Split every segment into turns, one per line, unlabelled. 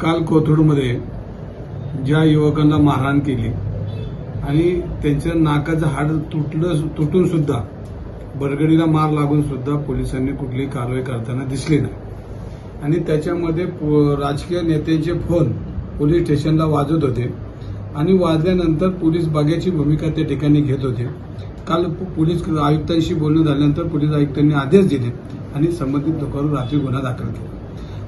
काल कोथरूडमध्ये ज्या युवकांना मारहाण केली आणि त्यांच्या नाकाचं हाड तुटलं तुटून सुद्धा बरगडीला मार लागून सुद्धा पोलिसांनी कुठलीही कारवाई करताना दिसली नाही. आणि त्याच्यामध्ये राजकीय नेत्यांचे फोन पोलीस स्टेशनला वाजत होते आणि वाजल्यानंतर पोलीस बागेची भूमिका त्या ठिकाणी घेत होते. काल पोलीस आयुक्तांशी बोलणं झाल्यानंतर पोलीस आयुक्तांनी आदेश दिले आणि संबंधित लोकांवर रात्री गुन्हा दाखल केला.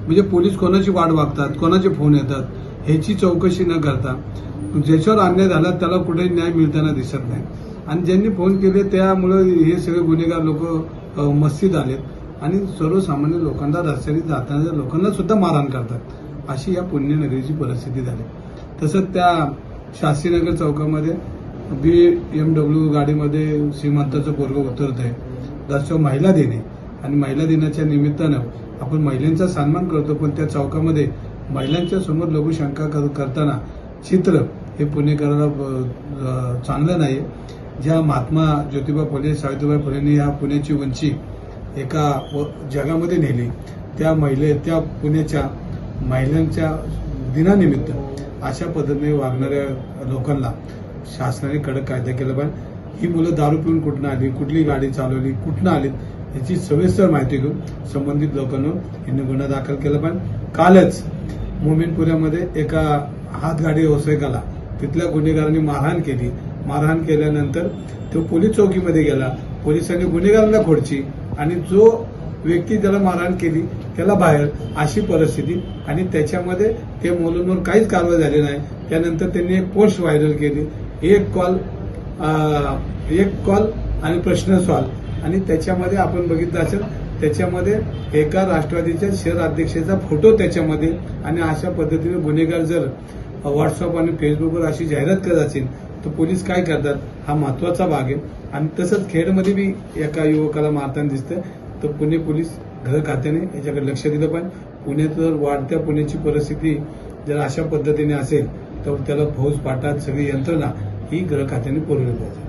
म्हणजे पोलीस कोणाची वाट वागतात कोणाचे फोन येतात ह्याची चौकशी न करता ज्याच्यावर अन्याय झाला त्याला कुठेही न्याय मिळताना दिसत नाही. आणि ज्यांनी फोन केले त्यामुळे हे सगळे गुन्हेगार लोक मस्तीत आलेत आणि सर्वसामान्य लोकांना रस्त्याने जाताना लोकांना सुद्धा मारहाण करतात. अशी या पुण्यनगरीची परिस्थिती झाली. तसंच त्या शास्त्रीनगर चौकामध्ये बी एम डब्ल्यू गाडीमध्ये श्रीमंताचं पोरग उतरत आहे रस्त्यावर महिला दिने. आणि महिला दिनाच्या निमित्तानं आपण महिलांचा सन्मान करतो पण त्या चौकामध्ये महिलांच्या समोर लघुशंका कर- करताना चित्र हे पुणेकराला चांगलं नाही. ज्या महात्मा ज्योतिबा फुले सावित्रीबाई फुलेंनी या पुण्याची उंची एका व- जगामध्ये नेली त्या महिले त्या पुण्याच्या महिलांच्या दिनानिमित्त अशा पद्धतीने वागणाऱ्या लोकांना शासनाने कडक कायदा केला पाहिजे. ही मुलं दारू पिऊन कुठनं आली कुठली गाडी चालवली कुठनं आली याची सविस्तर माहिती घेऊन संबंधित लोकांना यांनी गुन्हा दाखल केला. पण कालच मोमीनपुऱ्यामध्ये एका हातगाडी व्यावसायिकाला तिथल्या गुन्हेगारांनी मारहाण केली. मारहाण केल्यानंतर तो पोलीस चौकीमध्ये गेला. पोलिसांनी गुन्हेगारांना खोडची आणि जो व्यक्ती ज्याला मारहाण केली त्याला बाहेर अशी परिस्थिती आणि त्याच्यामध्ये त्या मुलांवर काहीच कारवाई झाली नाही. त्यानंतर त्यांनी एक पोस्ट व्हायरल केली. एक कॉल एक कॉल आणि प्रश्न सॉल्व. आणि त्याच्यामध्ये आपण बघितलं असेल त्याच्यामध्ये एका राष्ट्रवादीच्या शहर अध्यक्षाचा फोटो त्याच्यामध्ये. आणि अशा पद्धतीने गुन्हेगार जर व्हॉट्सअप आणि फेसबुकवर अशी जाहिरात करत असेल तर पोलीस काय करतात? हा महत्त्वाचा भाग आहे. आणि तसंच खेडमध्ये बी एका युवकाला मारताना दिसतं तर पुणे पोलीस घर खात्याने याच्याकडे लक्ष दिलं पाहिजे. पुण्यात जर वाढत्या पुण्याची परिस्थिती जर अशा पद्धतीने असेल तर त्याला फौज पाठात सगळी यंत्रणा ही गृह खात्याने पुरवली पाहिजे.